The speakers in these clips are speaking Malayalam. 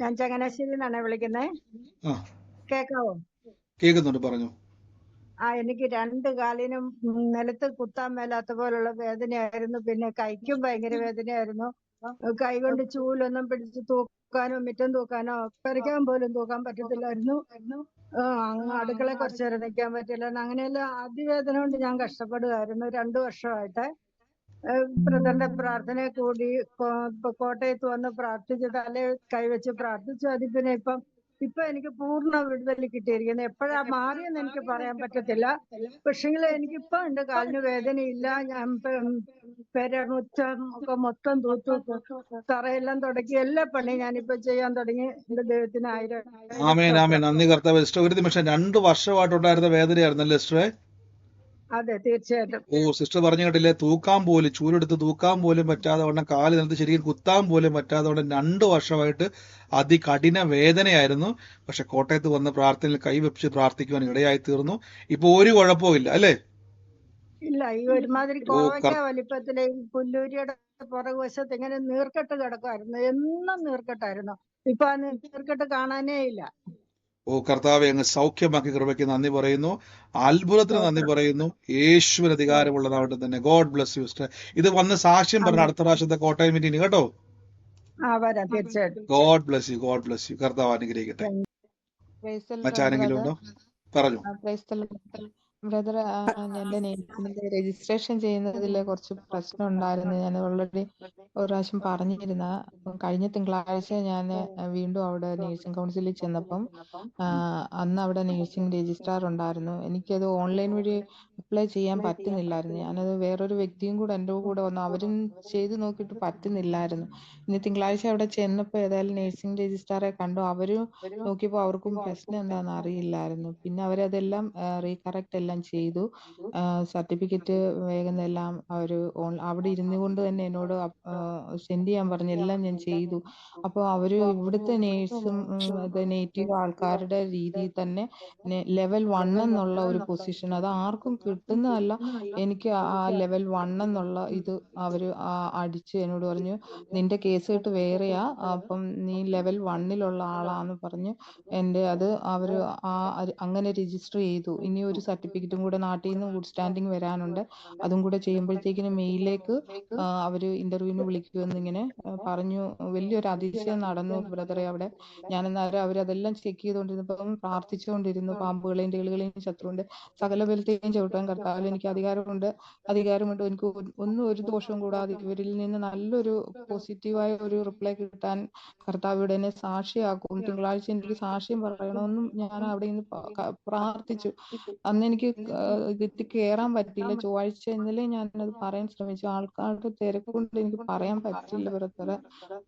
ഞാൻ ചങ്ങനാശ്ശേരി നിന്നാണ് വിളിക്കുന്നത് കേക്കാവോ? കേൾക്കുന്നുണ്ട് പറഞ്ഞു. ആ എനിക്ക് രണ്ട് കാലിനും നിലത്ത് കുത്താൻ മേലാത്ത പോലുള്ള വേദനയായിരുന്നു. പിന്നെ കൈക്കും ഭയങ്കര വേദനയായിരുന്നു. കൈ കൊണ്ട് ചൂലൊന്നും പിടിച്ച് തൂക്കാനോ മിറ്റം തൂക്കാനോ പെരയ്ക്കാൻ പോലും തൂക്കാൻ പറ്റത്തില്ലായിരുന്നു. അടുക്കള കുറച്ചു നേരം നിൽക്കാൻ പറ്റില്ല അങ്ങനെയെല്ലാം അതിവേദന കൊണ്ട് ഞാൻ കഷ്ടപ്പെടുകയായിരുന്നു. രണ്ടു വർഷമായിട്ട്. ബ്രദറിന്റെ പ്രാർത്ഥന കൂടി കോട്ടയത്ത് വന്ന് പ്രാർത്ഥിച്ച് തലേ കൈവച്ച് പ്രാർത്ഥിച്ചു. അത് പിന്നെ ഇപ്പം ഇപ്പൊ എനിക്ക് പൂർണ വിടുതൽ കിട്ടിയിരിക്കുന്നത് എപ്പോഴാ മാറിയെന്ന് എനിക്ക് പറയാൻ പറ്റത്തില്ല. പക്ഷെങ്കിൽ എനിക്കിപ്പൊ എന്റെ കാലിന് വേദനയില്ല. ഞാൻ പെരമുറ്റം ഒക്കെ മൊത്തം തൂത്തു. തറയെല്ലാം തുടക്കി എല്ലാ പണിയും ഞാനിപ്പോ ചെയ്യാൻ തുടങ്ങി. എന്റെ ദൈവത്തിന് ആയിരം ആമേൻ ആമേൻ. നന്ദി കർത്താവ്. ഒരു നിമിഷം. രണ്ട് വർഷമായിട്ടുണ്ടായിരുന്ന വേദനയായിരുന്നല്ലേ സിസ്റ്ററെ? അതെ തീർച്ചയായിട്ടും. ഓ സിസ്റ്റർ പറഞ്ഞു കേട്ടില്ലേ തൂക്കാൻ പോലും ചൂലെടുത്ത് തൂക്കാൻ പോലും പറ്റാതെ വണ്ണം കാൽ നിലത്ത് ശരിക്കും കുത്താൻ പോലും പറ്റാതെ വണ്ണം രണ്ടു വർഷമായിട്ട് അതികഠിന വേദനയായിരുന്നു. പക്ഷെ കോട്ടയത്ത് വന്ന് പ്രാർത്ഥനയിൽ കൈവെപ്പിച്ച് പ്രാർത്ഥിക്കുവാൻ ഇടയായി തീർന്നു ഇപ്പൊ ഒരു കുഴപ്പവും ഇല്ല അല്ലേ? ഇല്ല ഈ ഒരുമാതിരി കോവയ്ക്ക വലിപ്പത്തിലെ പുല്ലൂരിയുടെ പുറകുവശത്ത് ഇങ്ങനെ നീർക്കെട്ട് കിടക്കുമായിരുന്നു എന്നും നീർക്കെട്ടായിരുന്നു. ഇപ്പൊ ആ നീർക്കെട്ട് കാണാനേ ഇല്ല. ഓ കർത്താവെ അങ്ങ് സൗഖ്യമാക്കി കൃപയ്ക്ക് നന്ദി പറയുന്നു. അത്ഭുതത്തിന് നന്ദി പറയുന്നു. യേശുവിന് അധികാരമുള്ളതാവട്ടെ തന്നെ. ഗോഡ് ബ്ലസ് യു സിസ്റ്റർ ഇത് വന്ന് സാക്ഷ്യം പറഞ്ഞ അടുത്ത പ്രാവശ്യത്തെ കോട്ടയം മീറ്റിംഗ് കേട്ടോ? ആ വരാം തീർച്ചയായിട്ടും. God bless you God bless you കർത്താവ് അനുഗ്രഹിക്കട്ടെ. മറ്റാരെങ്കിലും ഉണ്ടോ? പറഞ്ഞു. ബ്രദർ എന്റെ നേഴ്സിന്റെ രജിസ്ട്രേഷൻ ചെയ്യുന്നതിൽ കുറച്ച് പ്രശ്നം ഉണ്ടായിരുന്നു. ഞാൻ ഓൾറെഡി ഒരു പ്രാവശ്യം പറഞ്ഞിരുന്ന. കഴിഞ്ഞ തിങ്കളാഴ്ച ഞാൻ വീണ്ടും അവിടെ നേഴ്സിംഗ് കൗൺസിലിൽ ചെന്നപ്പം അന്ന് അവിടെ നേഴ്സിംഗ് രജിസ്ട്രാർ ഉണ്ടായിരുന്നു. എനിക്കത് ഓൺലൈൻ വഴി അപ്ലൈ ചെയ്യാൻ പറ്റുന്നില്ലായിരുന്നു. ഞാനത് വേറൊരു വ്യക്തിയും കൂടെ എന്റെ കൂടെ വന്നു. അവരും ചെയ്തു നോക്കിയിട്ട് പറ്റുന്നില്ലായിരുന്നു. ഇനി തിങ്കളാഴ്ച അവിടെ ചെന്നപ്പോൾ ഏതായാലും നേഴ്സിംഗ് രജിസ്ട്രാറെ കണ്ടു. അവരും നോക്കിയപ്പോൾ അവർക്കും പ്രശ്നം എന്താണെന്ന് അറിയില്ലായിരുന്നു. പിന്നെ അവരതെല്ലാം റീകറക്റ്റ് എല്ലാം ചെയ്തു. സർട്ടിഫിക്കറ്റ് വേഗം എല്ലാം അവർ അവിടെ ഇരുന്നു കൊണ്ട് തന്നെ എന്നോട് സെൻഡ് ചെയ്യാൻ പറഞ്ഞു എല്ലാം ഞാൻ ചെയ്തു. അപ്പോൾ അവർ ഇവിടുത്തെ നേഴ്സും നേറ്റീവ് ആൾക്കാരുടെ രീതിയിൽ തന്നെ ലെവൽ വൺ എന്നുള്ള ഒരു പൊസിഷൻ അത് ആർക്കും കിട്ടുന്നതല്ല. എനിക്ക് ആ ലെവൽ വൺ എന്നുള്ള ഇത് അവർ അടിച്ച് എന്നോട് പറഞ്ഞു നിന്റെ കേസ് കേട്ട് വേറെയാ അപ്പം നീ ലെവൽ വണ്ണിലുള്ള ആളാന്ന് പറഞ്ഞു. എന്റെ അത് അവർ ആ അങ്ങനെ രജിസ്റ്റർ ചെയ്തു. ഇനി ഒരു സർട്ടിഫിക്കറ്റും കൂടെ നാട്ടിൽ നിന്ന് ഗുഡ് സ്റ്റാൻഡിങ് വരാനുണ്ട്. അതും കൂടെ ചെയ്യുമ്പോഴത്തേക്കിന് മെയിലേക്ക് അവർ ഇന്റർവ്യൂവിന് വിളിക്കുമെന്ന് ഇങ്ങനെ പറഞ്ഞു. വലിയൊരു അതിശയം നടന്നു ബ്രദറെ അവിടെ. ഞാൻ അന്നേരം അവരതെല്ലാം ചെക്ക് ചെയ്തുകൊണ്ടിരുന്നപ്പം പ്രാർത്ഥിച്ചുകൊണ്ടിരുന്നു. പാമ്പുകളെയും തേളുകളെയും ശത്രുണ്ട്. സകല ബലത്തെയും ചവിട്ടാൻ കർത്താവിൽ എനിക്ക് അധികാരമുണ്ട്. അധികാരമുണ്ട്. എനിക്ക് ഒന്നും ഒരു ദോഷവും കൂടാതെ ഇവരിൽ നിന്ന് നല്ലൊരു പോസിറ്റീവായ ഒരു റിപ്ലൈ കിട്ടാൻ കർത്താവിടെ എന്നെ സാക്ഷിയാക്കും. തിങ്കളാഴ്ച എനിക്ക് സാക്ഷ്യം പറയണമെന്നും ഞാൻ അവിടെ നിന്ന് പ്രാർത്ഥിച്ചു. അന്ന് എനിക്ക് ഇതിട്ട് കേറാൻ പറ്റിയില്ല ചൊവ്വാഴ്ച ഇന്നലെ ഞാനത് പറയാൻ ശ്രമിച്ചു. ആൾക്കാരുടെ തിരക്കൊണ്ട് എനിക്ക് പറയാൻ പറ്റില്ല ബ്രദറെ.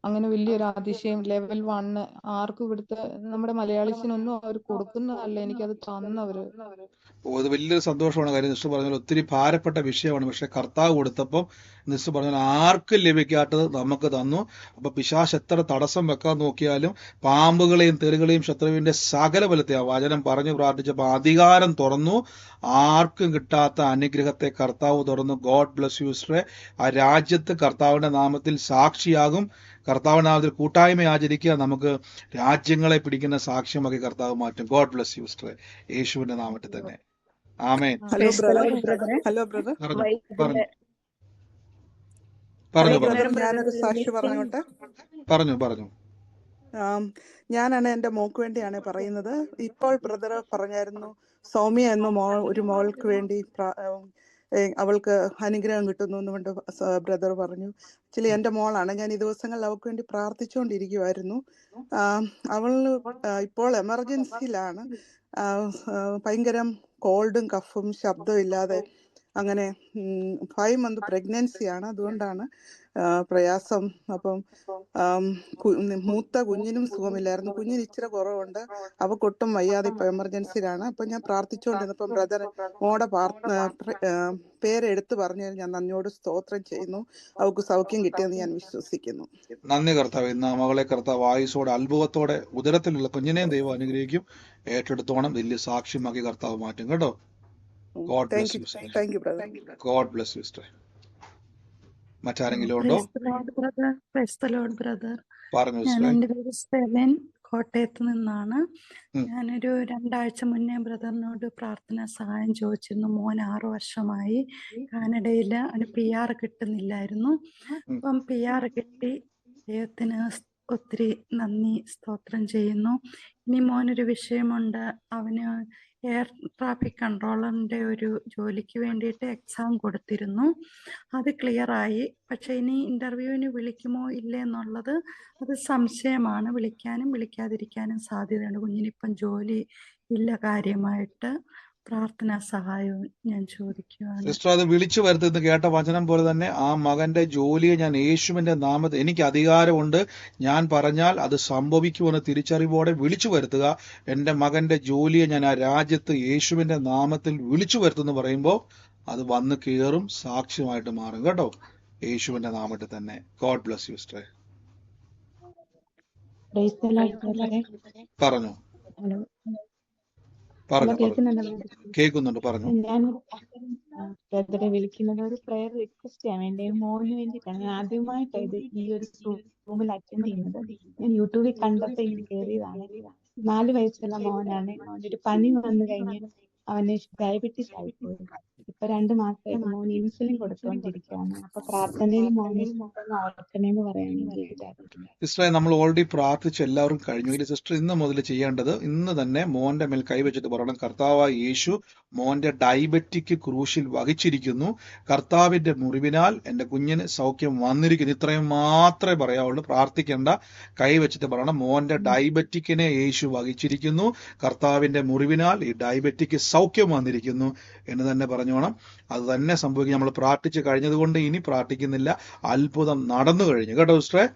അങ്ങനെ വലിയൊരു അതിശയം ലെവൽ വണ്ണ് ആർക്കും ഇവിടുത്തെ നമ്മുടെ മലയാളീസിനൊന്നും അവർ കൊടുക്കുന്നതല്ല എനിക്കത് തന്നവര്. അത് വലിയൊരു സന്തോഷമാണ്. കാര്യം പറഞ്ഞാൽ ഒത്തിരി ഭാരപ്പെട്ട വിഷയമാണ്. പക്ഷെ കർത്താവ് കൊടുത്തപ്പം നിസ്റ്റർ പറഞ്ഞാൽ ആർക്കും ലഭിക്കാത്തത് നമുക്ക് തന്നു. അപ്പൊ പിശാശ് എത്ര തടസ്സം വെക്കാൻ നോക്കിയാലും പാമ്പുകളെയും തെറുകളെയും ശത്രുവിന്റെ സകല ബലത്തെ ആ വചനം പറഞ്ഞു പ്രാർത്ഥിച്ചപ്പോൾ അധികാരം തുറന്നു. ആർക്കും കിട്ടാത്ത അനുഗ്രഹത്തെ കർത്താവ് തുറന്നു. ഗോഡ് ബ്ലസ് യു സിസ്റ്ററെ. ആ രാജ്യത്ത് കർത്താവിന്റെ നാമത്തിൽ സാക്ഷിയാകും. കർത്താവിന്റെ നാമത്തിൽ കൂട്ടായ്മ ആചരിക്കുക നമുക്ക് രാജ്യങ്ങളെ പിടിക്കുന്ന സാക്ഷ്യമാക്കി കർത്താവ് മാറ്റും. ഗോഡ് ബ്ലസ് യു സിസ്റ്ററെ. യേശുവിന്റെ നാമത്തിൽ തന്നെ. ആമേ ഹലോ ബ്രദർ. Hello brother. പറഞ്ഞു പറഞ്ഞു പറഞ്ഞു. പറഞ്ഞു ബ്രദർ ഞാനൊരു സാക്ഷി പറഞ്ഞോട്ടെ. പറഞ്ഞു പറഞ്ഞു. ഞാനാണ് എന്റെ മോക്ക് വേണ്ടിയാണ് പറയുന്നത്. ഇപ്പോൾ ബ്രദർ പറഞ്ഞായിരുന്നു സൗമ്യ എന്ന മോൾ ഒരു മോൾക്ക് വേണ്ടി അവൾക്ക് അനുഗ്രഹം കിട്ടുന്നു എന്നുകൊണ്ട് ബ്രദർ പറഞ്ഞു. ആക്ച്വലി എന്റെ മോളാണ്. ഞാൻ ഈ ദിവസങ്ങളിൽ അവൾക്ക് വേണ്ടി പ്രാർത്ഥിച്ചുകൊണ്ടിരിക്കുമായിരുന്നു ആം, അവൾ ഇപ്പോൾ എമർജൻസിയിലാണ്. ഭയങ്കരം കോൾഡും കഫും ശബ്ദവും ഇല്ലാതെ അങ്ങനെ ഫൈവ് മന്ത് പ്രഗ്നൻസിയാണ്. അതുകൊണ്ടാണ് പ്രയാസം. അപ്പം മൂത്ത കുഞ്ഞിനും സുഖമില്ലായിരുന്നു. കുഞ്ഞിന് ഇച്ചിരി കുറവുണ്ട്. അവക്കൊട്ടും വയ്യാതെ ഇപ്പൊ എമർജൻസിയിലാണ്. അപ്പൊ ഞാൻ പ്രാർത്ഥിച്ചുകൊണ്ടിരുന്നപ്പം ബ്രദർ മോടെ പേരെടുത്ത് പറഞ്ഞു ഞാൻ നന്ദിയോട് സ്തോത്രം ചെയ്യുന്നു. അവൾക്ക് സൗഖ്യം കിട്ടിയെന്ന് ഞാൻ വിശ്വസിക്കുന്നു. നന്ദി കർത്താവ്. ഇന്ന് മകളെ കർത്താവ് ആയുസോടെ അത്ഭുതത്തോടെ ഉദരത്തിലുള്ള കുഞ്ഞിനെയും ദൈവം അനുഗ്രഹിക്കും. ഏറ്റെടുത്തോണം വലിയ സാക്ഷ്യമാക്കി കർത്താവ് മാറ്റും. കേട്ടോ? God bless you thank you brother God bless you sister മറ്റാരെങ്കിലും ഉണ്ടോ? പറഞ്ഞു പേര് കോട്ടയത്ത് നിന്നാണ്. ഞാനൊരു രണ്ടാഴ്ച മുന്നേ ബ്രദറിനോട് പ്രാർത്ഥന സഹായം ചോദിച്ചിരുന്നു. മോൻ ആറു വർഷമായി കാനഡയിൽ അവന് പി ആർ കിട്ടുന്നില്ലായിരുന്നു. അപ്പം പി ആർ കിട്ടി. ദൈവത്തിന് ഒത്തിരി നന്ദി സ്തോത്രം ചെയ്യുന്നു. ഇനി മോനൊരു വിഷയമുണ്ട്. അവന് എയർ ട്രാഫിക് കൺട്രോളറിന്റെ ഒരു ജോലിക്ക് വേണ്ടിയിട്ട് എക്സാം കൊടുത്തിരുന്നു. അത് ക്ലിയറായി പക്ഷേ ഇനി ഇന്റർവ്യൂവിന് വിളിക്കുമോ ഇല്ലേ എന്നുള്ളത് അത് സംശയമാണ്. വിളിക്കാനും വിളിക്കാതിരിക്കാനും സാധ്യതയുണ്ട്. കുഞ്ഞിനിപ്പം ജോലി ഇല്ല കാര്യമായിട്ട്. പ്രാർത്ഥനാ സഹായവും ഞാൻ ചോദിക്കുവാണ്. സിസ്റ്റർ അത് വിളിച്ചു വരുത്തുന്ന കേട്ട വചനം പോലെ തന്നെ ആ മകന്റെ ജോലിയെ ഞാൻ യേശുവിന്റെ നാമത്തിൽ എനിക്ക് അധികാരമുണ്ട്. ഞാൻ പറഞ്ഞാൽ അത് സംഭവിക്കുമെന്ന് തിരിച്ചറിവോടെ വിളിച്ചു വരുത്തുക. എന്റെ മകന്റെ ജോലിയെ ഞാൻ ആ രാജ്യത്ത് യേശുവിന്റെ നാമത്തിൽ വിളിച്ചു വരുത്തുന്നു പറയുമ്പോൾ അത് വന്ന് കയറും സാക്ഷ്യമായിട്ട് മാറും. കേട്ടോ? യേശുവിന്റെ നാമത്തിൽ തന്നെ. ഗോഡ് ബ്ലസ് യു സിസ്റ്റർ പറഞ്ഞു ഹലോ ഹലോ പറഞ്ഞു പറഞ്ഞു കേൾക്കുന്നുണ്ടോ പറഞ്ഞു. ഞാൻ ബ്രദറെ വിളിക്കുന്നത് ഒരു പ്രയർ റിക്വസ്റ്റ് ആണ് എന്റെ മോന് വേണ്ടിയിട്ടാണ്. ഞാൻ ആദ്യമായിട്ടാണ് ഇത് ഈ ഒരു റൂമിൽ അറ്റൻഡ് ചെയ്യുന്നത്. ഞാൻ യൂട്യൂബിൽ കണ്ടപ്പോ ഇത് കയറിയതാണ്. നാല് വയസ്സുള്ള മോനാണ്. ഒരു പനി വന്നു കഴിഞ്ഞ് അവന് ഡയബറ്റീസ് ആയിപ്പോയി. ഇപ്പൊ രണ്ട് മാസമായിട്ട് മോൻ ഇൻസുലിൻ കൊടുത്തുകൊണ്ടിരിക്കുകയാണ് അപ്പൊ പ്രാർത്ഥനയിൽ മോനെ ഒന്ന് ഓർക്കണേന്ന് പറയാൻ സിസ്റ്ററെ നമ്മൾ ഓൾറെഡി പ്രാർത്ഥിച്ച് എല്ലാവരും കഴിഞ്ഞു. ഇനി സിസ്റ്റർ ഇന്ന് മുതൽ ചെയ്യേണ്ടത് ഇന്ന് തന്നെ മോന്റെ മേൽ കൈവച്ചിട്ട് പറയണം. കർത്താവ് യേശു മോന്റെ ഡയബറ്റിക് ക്രൂശിൽ വഹിച്ചിരിക്കുന്നു. കർത്താവിന്റെ മുറിവിനാൽ എന്റെ കുഞ്ഞിന് സൗഖ്യം വന്നിരിക്കുന്നു. ഇത്രയും മാത്രമേ പറയാവുള്ളൂ. പ്രാർത്ഥിക്കേണ്ട. കൈവച്ചിട്ട് പറയണം. മോന്റെ ഡയബറ്റിക്കിനെ യേശു വഹിച്ചിരിക്കുന്നു. കർത്താവിന്റെ മുറിവിനാൽ ഈ ഡയബറ്റിക് സൗഖ്യം വന്നിരിക്കുന്നു. എന്ന് തന്നെ പറഞ്ഞോണം അത് തന്നെ സംഭവിക്കും. നമ്മൾ പ്രാർത്ഥിച്ച് കഴിഞ്ഞതുകൊണ്ട് ഇനി പ്രാർത്ഥിക്കുന്നില്ല. അത്ഭുതം നടന്നു കഴിഞ്ഞു. കേട്ടോ സിസ്റ്ററെ?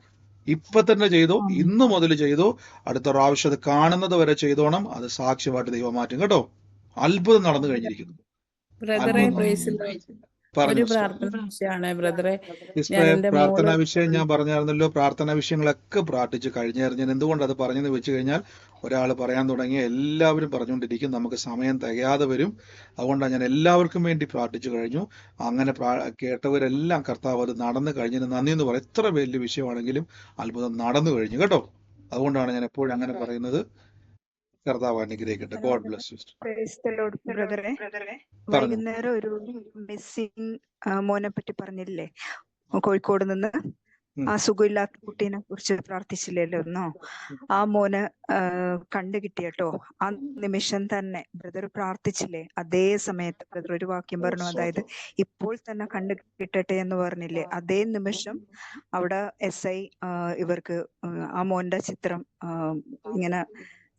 ഇപ്പൊ തന്നെ ചെയ്തു. ഇന്ന് മുതൽ ചെയ്തു. അടുത്ത പ്രാവശ്യം അത് കാണുന്നത് വരെ ചെയ്തോണം. അത് സാക്ഷ്യമായിട്ട് ദൈവം മാറ്റും. കേട്ടോ? അത്ഭുതം നടന്നു കഴിഞ്ഞിരിക്കുന്നു. ഒരു. പ്രാർത്ഥന വിഷയമാണ് ബ്രദറെ. പ്രാർത്ഥനാ വിഷയം ഞാൻ പറഞ്ഞായിരുന്നല്ലോ. പ്രാർത്ഥനാ വിഷയങ്ങളൊക്കെ പ്രാർത്ഥിച്ച് കഴിഞ്ഞായിരുന്നു ഞാൻ എന്തുകൊണ്ട് അത് പറഞ്ഞെന്ന് വെച്ച് കഴിഞ്ഞാൽ ഒരാൾ പറയാൻ തുടങ്ങിയ എല്ലാവരും പറഞ്ഞുകൊണ്ടിരിക്കും. നമുക്ക് സമയം തികയാതെ വരും. അതുകൊണ്ടാണ് ഞാൻ എല്ലാവർക്കും വേണ്ടി പ്രാർത്ഥിച്ചു കഴിഞ്ഞു. അങ്ങനെ കേട്ടവരെല്ലാം കർത്താവ് അത് നടന്നു കഴിഞ്ഞതിന് നന്ദി എന്ന് പറയും. എത്ര വലിയ വിഷയമാണെങ്കിലും അത്ഭുതം നടന്നു കഴിഞ്ഞു. കേട്ടോ? അതുകൊണ്ടാണ് ഞാൻ എപ്പോഴും അങ്ങനെ പറയുന്നത്. കർത്താവ് അനുഗ്രഹിക്കട്ടെ. ഗോഡ് ബ്ലസ് ബ്രദറെ വൈകുന്നേരം ഒരു മിസ്സിംഗ് മോനെ പറ്റി പറഞ്ഞില്ലേ? കോഴിക്കോട് നിന്ന്. ആ സുഖമില്ലാത്ത കുട്ടീനെ കുറിച്ച് പ്രാർത്ഥിച്ചില്ലല്ലോ ആ മോന് കണ്ടു കിട്ടിയട്ടോ. ആ നിമിഷം തന്നെ ബ്രദർ പ്രാർത്ഥിച്ചില്ലേ? അതേ സമയത്ത് ബ്രദർ ഒരു വാക്യം പറഞ്ഞു. അതായത് ഇപ്പോൾ തന്നെ കണ്ടു കിട്ടട്ടെ എന്ന് പറഞ്ഞില്ലേ? അതേ നിമിഷം അവിടെ എസ് ഐ ഇവർക്ക് ആ മോന്റെ ചിത്രം ഇങ്ങനെ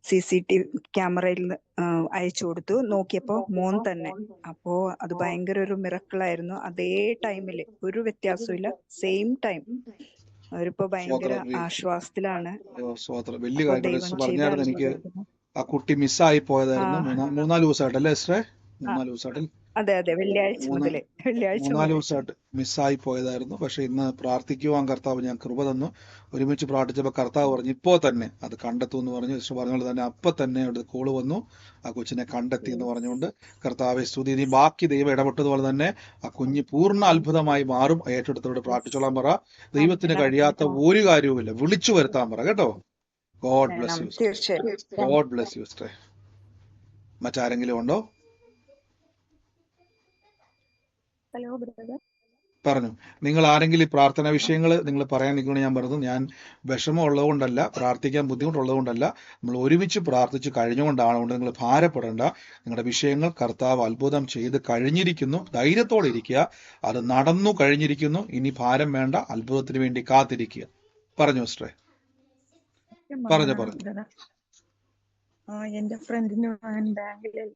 സി സി ടി ക്യാമറയിൽ അയച്ചു കൊടുത്തു. നോക്കിയപ്പോ മോൻ തന്നെ. അപ്പോ അത് ഭയങ്കര ഒരു മിറക്കിളായിരുന്നു. അതേ ടൈമിൽ ഒരു വ്യത്യാസവും ഇല്ല സെയിം ടൈം. അവരിപ്പോ ഭയങ്കര. ആശ്വാസത്തിലാണ്. വലിയ കാര്യം എനിക്ക് ആ കുട്ടി മിസ്സായി പോയതായിരുന്നു. മൂന്നാൽ ദിവസമായിട്ടല്ലേ മൂന്നാൽ ദിവസമായിട്ട്. അതെ അതെ. വെള്ളിയാഴ്ച മുതൽ. വെള്ളിയാഴ്ച മൂന്നാൽ ദിവസമായിട്ട് മിസ്സായി പോയതായിരുന്നു പക്ഷെ ഇന്ന് പ്രാർത്ഥിക്കുവാൻ കർത്താവ് ഞാൻ കൃപ തന്നു. ഒരുമിച്ച് പ്രാർത്ഥിച്ചപ്പോൾ കർത്താവ് പറഞ്ഞു ഇപ്പോ തന്നെ അത് കണ്ടെത്തും എന്ന് പറഞ്ഞു. വിശ്വ പറഞ്ഞ തന്നെ അപ്പൊ തന്നെ അവിടെ കോൾ വന്നു. ആ കൊച്ചിനെ കണ്ടെത്തി എന്ന് പറഞ്ഞുകൊണ്ട് കർത്താവെ സ്തുതി. നീ ബാക്കി ദൈവം ഇടപെട്ടതുപോലെ തന്നെ ആ കുഞ്ഞ് പൂർണ അത്ഭുതമായി മാറും. ഏറ്റെടുത്തോട് പ്രാർത്ഥിച്ചോളാൻ പറ. ദൈവത്തിന് കഴിയാത്ത ഒരു കാര്യവുമില്ല. വിളിച്ചു വരുത്താൻ പറ കേട്ടോ. God bless you God bless you മറ്റാരെങ്കിലും ഉണ്ടോ? Hello brother. പറഞ്ഞു. നിങ്ങൾ ആരെങ്കിലും ഈ പ്രാർത്ഥന വിഷയങ്ങൾ നിങ്ങൾ പറയാൻ നിൽക്കണം ഞാൻ പറഞ്ഞു. ഞാൻ വിഷമം ഉള്ളതുകൊണ്ടല്ല പ്രാർത്ഥിക്കാൻ ബുദ്ധിമുട്ടുള്ളതുകൊണ്ടല്ല നമ്മൾ ഒരുമിച്ച് പ്രാർത്ഥിച്ച് കഴിഞ്ഞുകൊണ്ടാണ് അതുകൊണ്ട് നിങ്ങൾ ഭാരപ്പെടേണ്ട. നിങ്ങളുടെ വിഷയങ്ങൾ കർത്താവ് അത്ഭുതം ചെയ്ത് കഴിഞ്ഞിരിക്കുന്നു. ധൈര്യത്തോടെ ഇരിക്കുക. അത് നടന്നു കഴിഞ്ഞിരിക്കുന്നു. ഇനി ഭാരം വേണ്ട. അത്ഭുതത്തിന് വേണ്ടി കാത്തിരിക്കുക. പറഞ്ഞു സിസ്റ്ററെ. പറഞ്ഞു പറഞ്ഞു എന്റെ ഫ്രണ്ടിന് ബാങ്കിലെ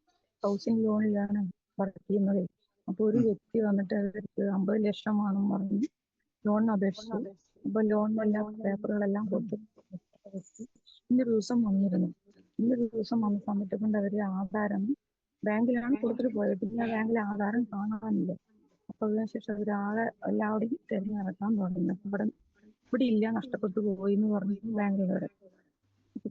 ഹൗസിംഗ് ലോണിലാണ് വർക്ക് ചെയ്യുന്നത്. അപ്പൊ ഒരു വ്യക്തി വന്നിട്ട് അവർക്ക് അമ്പത് ലക്ഷം വേണം പറഞ്ഞു. ലോണിന് അപേക്ഷിച്ചു. അപ്പൊ ലോണിനെല്ലാം പേപ്പറുകളെല്ലാം കൊടുത്തു ഇന്നൊരു ദിവസം വന്നിരുന്നു. ഇന്നൊരു ദിവസം വന്ന സമയത്ത് കൊണ്ട് അവർ ആധാരം ബാങ്കിലാണ് കൊടുത്തിട്ട് പോയത്. പിന്നെ ബാങ്കിൽ ആധാരം കാണാനില്ല. അപ്പൊ അതിനുശേഷം ആകെ എല്ലാവരുടെയും തിരഞ്ഞു നടക്കാൻ തുടങ്ങി. ഇവിടെ ഇവിടെ ഇല്ല നഷ്ടപ്പെട്ടു പോയി എന്ന് പറഞ്ഞു ബാങ്കിലൂടെ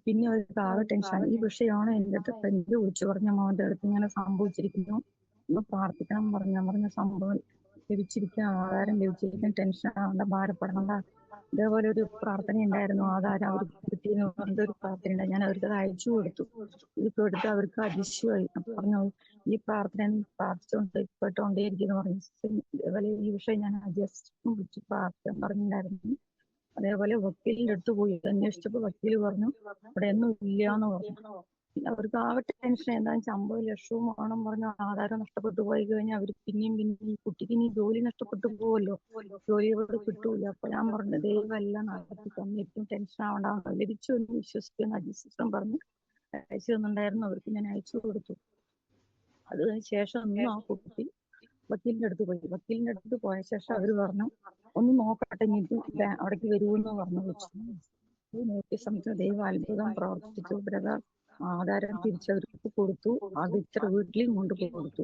പിന്നെ അവർക്ക് ആകെ ടെൻഷൻ ഈ വിഷയമാണ് എന്റെ അടുത്ത് ഫ്രണ്ട് വിളിച്ചു. പറഞ്ഞ മോന്റെ അടുത്ത് ഇങ്ങനെ സംഭവിച്ചിരിക്കുന്നു. ഒന്ന് പ്രാർത്ഥിക്കണം പറഞ്ഞ പറഞ്ഞ സംഭവം ലഭിച്ചിരിക്കാൻ ആധാരം ലഭിച്ചിരിക്കാൻ ടെൻഷൻ ആവണ്ട ഭാരപ്പെടണ്ട. ഇതേപോലെ ഒരു പ്രാർത്ഥന ഉണ്ടായിരുന്നു. ആധാരം അവർക്ക് കിട്ടിയെന്ന് പറഞ്ഞിട്ട് ഒരു പ്രാർത്ഥന ഉണ്ടായി. ഞാൻ അവർക്ക് അത് അയച്ചു കൊടുത്തു. ഇത് കൊടുത്ത് അവർക്ക് അതിശയമായി. അപ്പൊ പറഞ്ഞു ഈ പ്രാർത്ഥന പ്രാർത്ഥിച്ചുകൊണ്ട് കേട്ടോണ്ടേയിരിക്കുന്നു പറഞ്ഞു. "സിസ്റ്റർ, ഇതേപോലെ ഈ വിഷയം ഞാൻ ജസ്റ്റ് വിളിച്ച് പ്രാർത്ഥന പറഞ്ഞിട്ടുണ്ടായിരുന്നു. അതേപോലെ വക്കീലിന്റെ അടുത്ത് പോയി. അന്വേഷിച്ചപ്പോ വക്കീൽ പറഞ്ഞു അവിടെ ഒന്നും ഇല്ലാന്ന് പറഞ്ഞു. പിന്നെ അവർക്ക് ആ ടെൻഷൻ എന്താണെന്ന് വെച്ചാൽ അമ്പത് ലക്ഷവും വേണം പറഞ്ഞ ആധാരം നഷ്ടപ്പെട്ടു പോയി കഴിഞ്ഞാൽ അവർ പിന്നെയും പിന്നെയും ഈ കുട്ടിക്ക് ഇനി ജോലി നഷ്ടപ്പെട്ടു പോവല്ലോ? ജോലി ഇവിടെ കിട്ടൂല അപ്പൊ ഞാൻ പറഞ്ഞു ദൈവമെല്ലാം നടത്തി ഏറ്റവും ടെൻഷൻ ആവണ്ട. ലഭിച്ചു എന്ന് വിശ്വസിക്കുന്ന അജിസിസ്റ്റം പറഞ്ഞു അയച്ചു തന്നിട്ടുണ്ടായിരുന്നു. അവർക്ക് ഞാൻ അയച്ചു കൊടുത്തു. അതിന് ശേഷം ഒന്നും ആ കുട്ടി വക്കീലിന്റെ അടുത്ത് പോയി. വക്കീലിന്റെ അടുത്ത് പോയ ശേഷം അവർ പറഞ്ഞു ഒന്ന് നോക്കട്ടെ ഇനി അവിടേക്ക് വരുമെന്ന് പറഞ്ഞു വിളിച്ചു. നോക്കിയ സമയത്ത് ദൈവം അത്ഭുതം പ്രവർത്തിച്ചു. ബ്രദർ ആധാരം തിരിച്ചവർക്ക് കൊടുത്തു. അത് ഇത്ര വീട്ടിലും കൊണ്ട് കൊടുത്തു.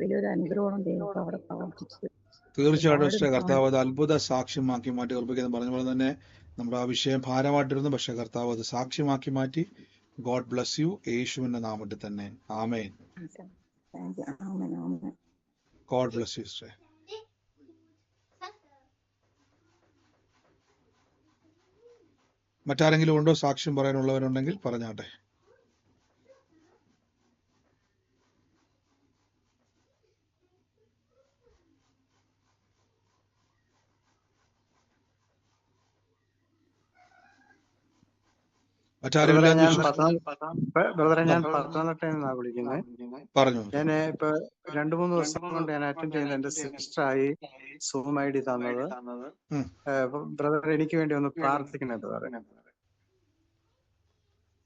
വലിയൊരു അനുഗ്രഹമാണ് ദൈവം അവിടെ പ്രവർത്തിച്ചത്. തീർച്ചയായിട്ടും കർത്താവ് അത് അത്ഭുത സാക്ഷ്യമാക്കി മാറ്റി ഉറപ്പിക്കുന്ന. പറഞ്ഞ പോലെ തന്നെ നമ്മുടെ ആ വിഷയം ഭാരമായിട്ടിരുന്നു. പക്ഷെ കർത്താവ് അത് സാക്ഷ്യമാക്കി മാറ്റി. God bless you. യേശുവിന്റെ നാമത്തിൽ തന്നെ. ആമേൻ. ഗോഡ് ബ്ലസ് യു സിസ്റ്റർ മറ്റാരെങ്കിലും ഉണ്ടോ സാക്ഷ്യം പറയാനുള്ളവരുണ്ടെങ്കിൽ പറഞ്ഞാട്ടെ. ബ്രദറെ ഞാൻ പത്തനംതിട്ടയിൽ നിന്നാണ് വിളിക്കുന്നത് പറഞ്ഞു. ഞാൻ ഇപ്പൊ രണ്ടു മൂന്ന് ദിവസം കൊണ്ട് ഞാൻ അറ്റൻഡ് ചെയ്യുന്ന എന്റെ സിസ്റ്ററായി സൂം ഐ ഡി തന്നത്. ബ്രദർ എനിക്ക് വേണ്ടി ഒന്ന് പ്രാർത്ഥിക്കണേ ബ്രദറെ.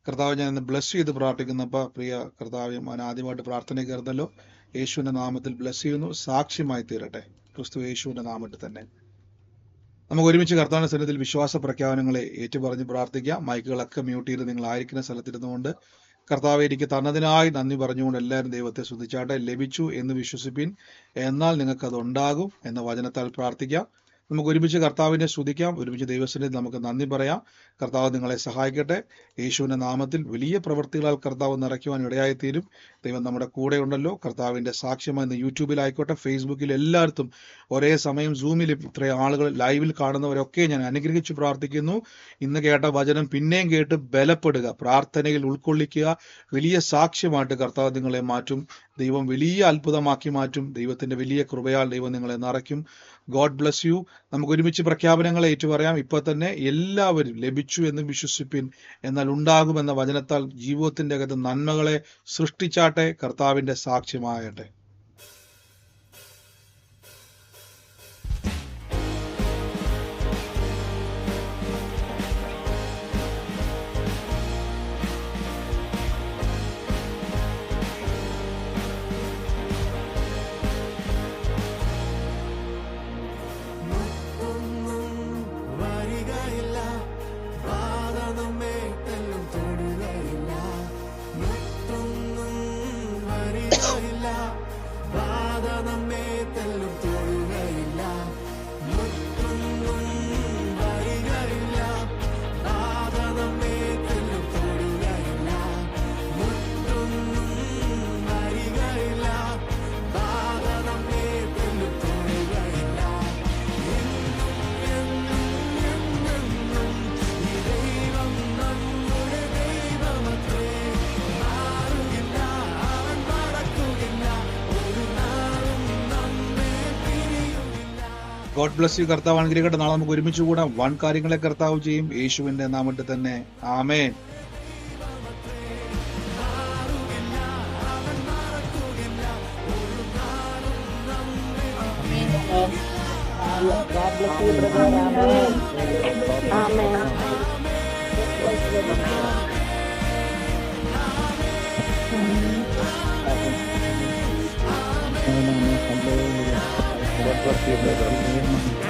കർത്താവ് ഞാൻ ഇന്ന് ബ്ലസ് ചെയ്ത് പ്രാർത്ഥിക്കുന്നപ്പോ പ്രിയ കർത്താവ് ഞാൻ ആദ്യമായിട്ട് പ്രാർത്ഥന കയറുന്നല്ലോ യേശുവിന്റെ നാമത്തിൽ ബ്ലസ് ചെയ്യുന്നു. സാക്ഷ്യമായി തീരട്ടെ. ക്രിസ്തു യേശുവിന്റെ നാമത്തിൽ തന്നെ. നമുക്ക് ഒരുമിച്ച് കർത്താവിന്റെ സന്നിധിയിൽ വിശ്വാസ പ്രഖ്യാപനങ്ങളെ ഏറ്റുപറഞ്ഞ് പ്രാർത്ഥിക്കാം മൈക്കുകളൊക്കെ മ്യൂട്ട് ചെയ്ത് നിങ്ങൾ ആയിരിക്കുന്ന സ്ഥലത്തിരുന്നുകൊണ്ട് കർത്താവ് എനിക്ക് തന്നതിനായി നന്ദി പറഞ്ഞുകൊണ്ട് എല്ലാവരും ദൈവത്തെ ശ്രദ്ധിച്ചാട്ടെ ലഭിച്ചു എന്ന് വിശ്വസിപ്പിൻ. എന്നാൽ നിങ്ങൾക്ക് അത് ഉണ്ടാകും എന്ന വചനത്താൽ പ്രാർത്ഥിക്കാം. നമുക്ക് ഒരുമിച്ച് കർത്താവിനെ സ്തുതിക്കാം. ഒരുമിച്ച് ദൈവസ്ഥനെ നമുക്ക് നന്ദി പറയാം. കർത്താവ് നിങ്ങളെ സഹായിക്കട്ടെ. യേശുവിന്റെ നാമത്തിൽ വലിയ പ്രവൃത്തികളാൽ കർത്താവ് നിറയ്ക്കുവാൻ ഇടയായിത്തീരും. ദൈവം നമ്മുടെ കൂടെ ഉണ്ടല്ലോ കർത്താവിന്റെ സാക്ഷ്യമായി ഇന്ന് യൂട്യൂബിലായിക്കോട്ടെ ഫേസ്ബുക്കിൽ എല്ലായിടത്തും ഒരേ സമയം സൂമിൽ ഇത്രയും ആളുകൾ ലൈവിൽ കാണുന്നവരൊക്കെ ഞാൻ അനുഗ്രഹിച്ചു പ്രാർത്ഥിക്കുന്നു. ഇന്ന് കേട്ട വചനം പിന്നെയും കേട്ട് ബലപ്പെടുക പ്രാർത്ഥനയിൽ ഉൾക്കൊള്ളിക്കുക വലിയ സാക്ഷ്യമായിട്ട് കർത്താവ് നിങ്ങളെ മാറ്റും. ദൈവം വലിയ അത്ഭുതമാക്കി മാറ്റും. ദൈവത്തിന്റെ വലിയ കൃപയാൽ ദൈവം നിങ്ങളെ നിറയ്ക്കും. ഗോഡ് ബ്ലസ് യു നമുക്ക് ഒരുമിച്ച് പ്രഖ്യാപനങ്ങൾ ഏറ്റുപറയാം. ഇപ്പൊ തന്നെ എല്ലാവരും ലഭിച്ചു എന്ന് വിശ്വസിപ്പിൻ. എന്നാൽ ഉണ്ടാകുമെന്ന വചനത്താൽ ജീവിതത്തിന്റെ അകത്ത് നന്മകളെ സൃഷ്ടിച്ചാട്ടെ കർത്താവിന്റെ സാക്ഷ്യമാകട്ടെ. ഗോഡ് ബ്ലസ് യു കർത്താവ് അനുഗ്രഹിക്കട്ടെ. നാളെ നമുക്ക് ഒരുമിച്ച് കൂടാം. വൺ കാര്യങ്ങളെ കർത്താവ് ചെയ്യും. യേശുവിന്റെ നാമത്തിൽ തന്നെ. ആമേൻ. partida da mesma.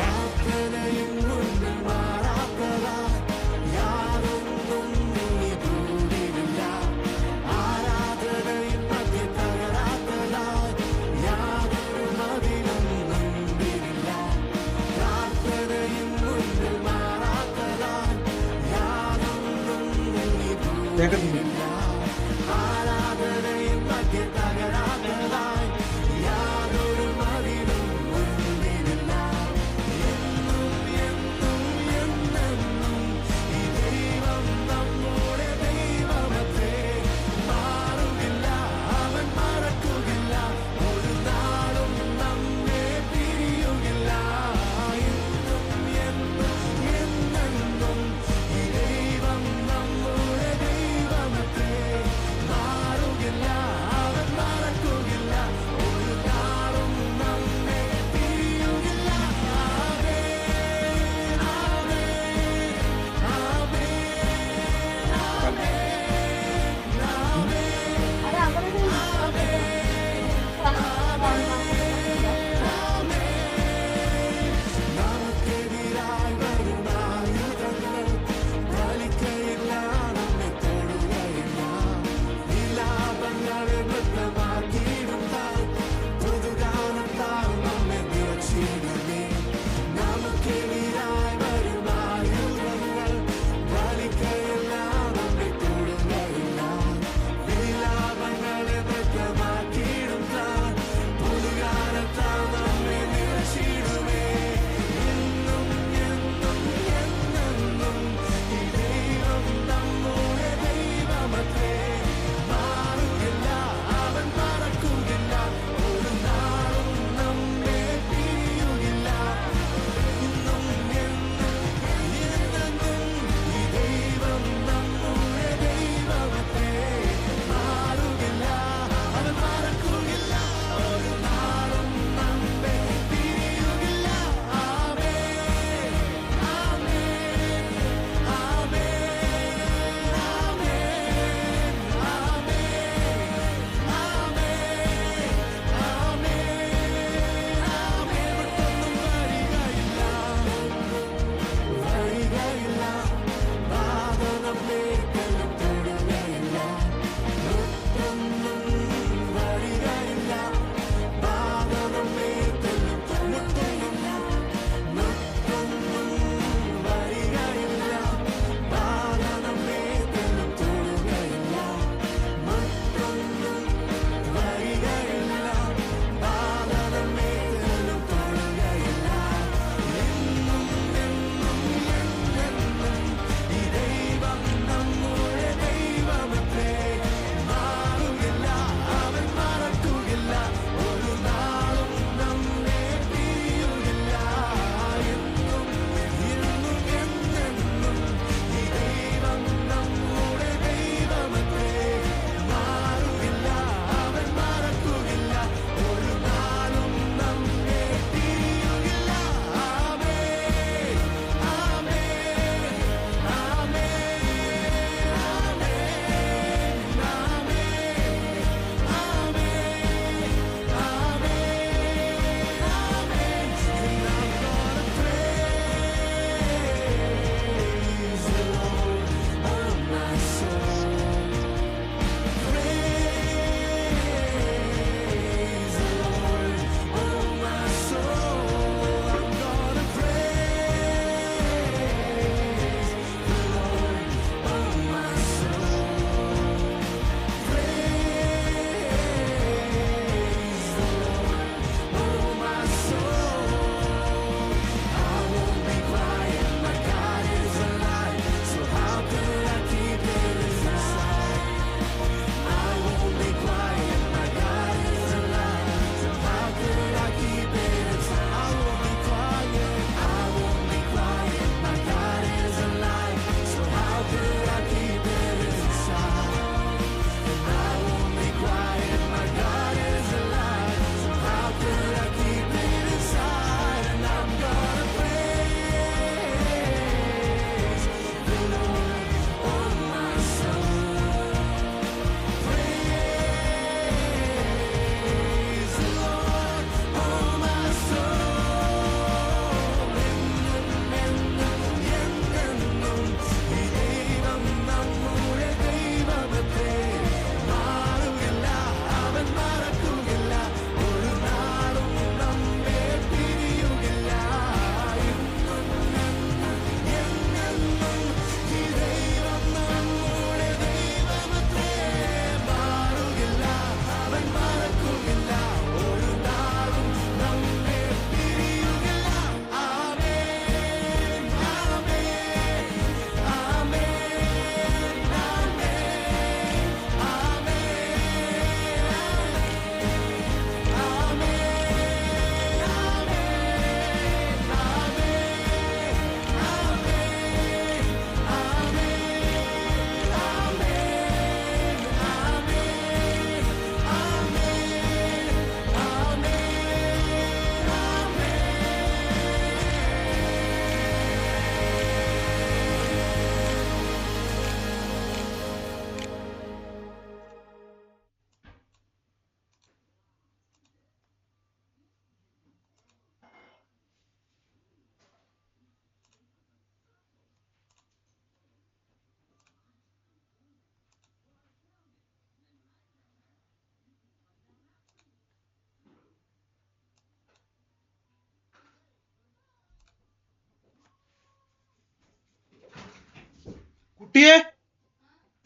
കുട്ടിയെ?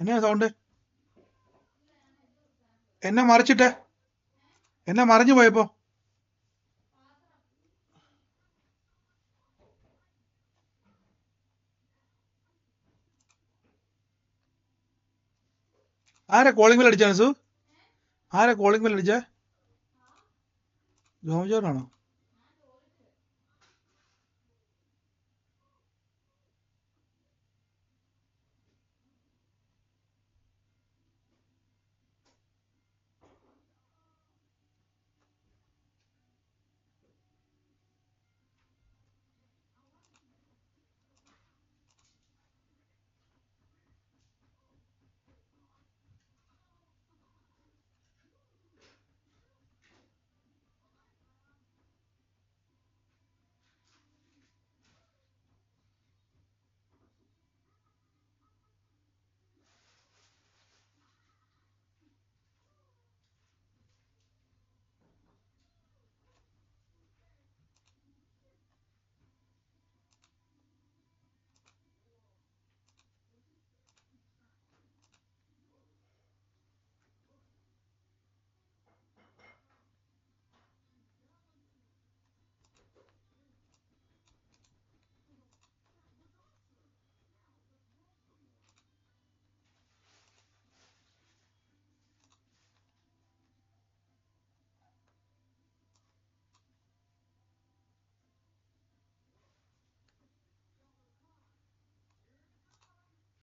എന്നെ സൗണ്ട്. എന്നെ മറിച്ചിട്ടെ. എന്നെ മറിഞ്ഞു പോയപ്പോ. ആരാ കോളിംഗ് ബെൽ അടിച്ചാണ് സു ആരാ കോളിംഗ് ബെൽ അടിച്ചേ? ജോമജോനാണോ